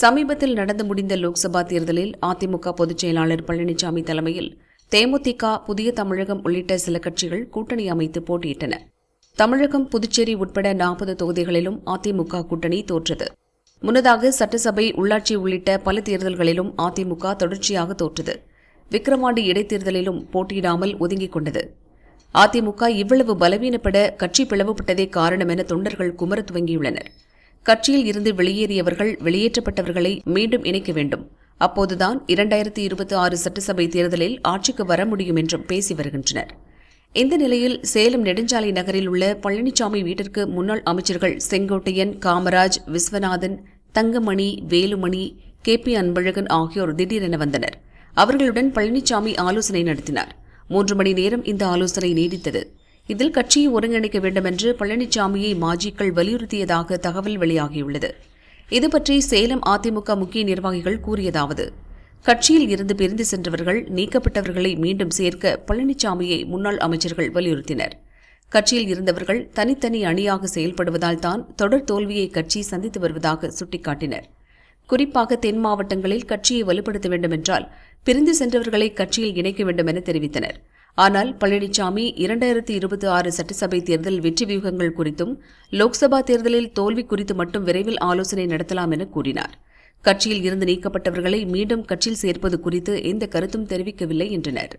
சமீபத்தில் நடந்து முடிந்த லோக்சபா தேர்தலில் அதிமுக பொதுச் செயலாளர் பழனிசாமி தலைமையில் தேமுதிக புதிய தமிழகம் உள்ளிட்ட சில கட்சிகள் கூட்டணி அமைத்து போட்டியிட்டன. தமிழகம் புதுச்சேரி உட்பட நாற்பது தொகுதிகளிலும் அதிமுக கூட்டணி தோற்றது. முன்னதாக சட்டசபை உள்ளாட்சி உள்ளிட்ட பல தேர்தல்களிலும் அதிமுக தொடர்ச்சியாக தோற்றது. விக்கிரவாண்டி இடைத்தேர்தலிலும் போட்டியிடாமல் ஒதுங்கிக் கொண்டது. அதிமுக இவ்வளவு பலவீனப்பட கட்சி பிளவுபட்டதே காரணம் என தொண்டர்கள் குமர துவங்கியுள்ளனர். கட்சியில் இருந்து வெளியேறியவர்கள் வெளியேற்றப்பட்டவர்களை மீண்டும் இணைக்க வேண்டும். அப்போதுதான் இரண்டாயிரத்தி இருபத்தி ஆறு சட்டசபை தேர்தலில் ஆட்சிக்கு வர முடியும் என்றும் பேசி வருகின்றனர். இந்த நிலையில் சேலம் நெடுஞ்சாலை நகரில் உள்ள பழனிசாமி வீட்டிற்கு முன்னாள் அமைச்சர்கள் செங்கோட்டையன் காமராஜ் விஸ்வநாதன் தங்கமணி வேலுமணி கே பி அன்பழகன் ஆகியோர் திடீரென வந்தனர். அவர்களுடன் பழனிசாமி ஆலோசனை நடத்தினார். மூன்று மணி நேரம் இந்த ஆலோசனை நீடித்தது. இதில் கட்சியை ஒருங்கிணைக்க வேண்டும் என்று பழனிசாமியை மாஜிக்கள் வலியுறுத்தியதாக தகவல் வெளியாகியுள்ளது. இதுபற்றி சேலம் அதிமுக முக்கிய நிர்வாகிகள் கூறியதாவது கட்சியில் இருந்து பிரிந்து சென்றவர்கள் நீக்கப்பட்டவர்களை மீண்டும் சேர்க்க பழனிசாமியை முன்னாள் அமைச்சர்கள் வலியுறுத்தினர். கட்சியில் இருந்தவர்கள் தனித்தனி அணியாக செயல்படுவதால் தான் தொடர் தோல்வியை கட்சி சந்தித்து வருவதாக சுட்டிக்காட்டினர். குறிப்பாக தென் மாவட்டங்களில் கட்சியை வலுப்படுத்த வேண்டுமென்றால் பிரிந்து சென்றவர்களை கட்சியில் இணைக்க வேண்டும் என தெரிவித்தனர். ஆனால் பழனிசாமி இரண்டாயிரத்தி இருபத்தி ஆறு சட்டசபை தேர்தல் வெற்றி வியூகங்கள் குறித்தும் லோக்சபா தேர்தலில் தோல்வி குறித்து மட்டும் விரைவில் ஆலோசனை நடத்தலாம் என கூறினார். கட்சியில் இருந்து நீக்கப்பட்டவர்களை மீண்டும் கட்சியில் சேர்ப்பது குறித்து எந்த கருத்தும் தெரிவிக்கவில்லை என்றனர்.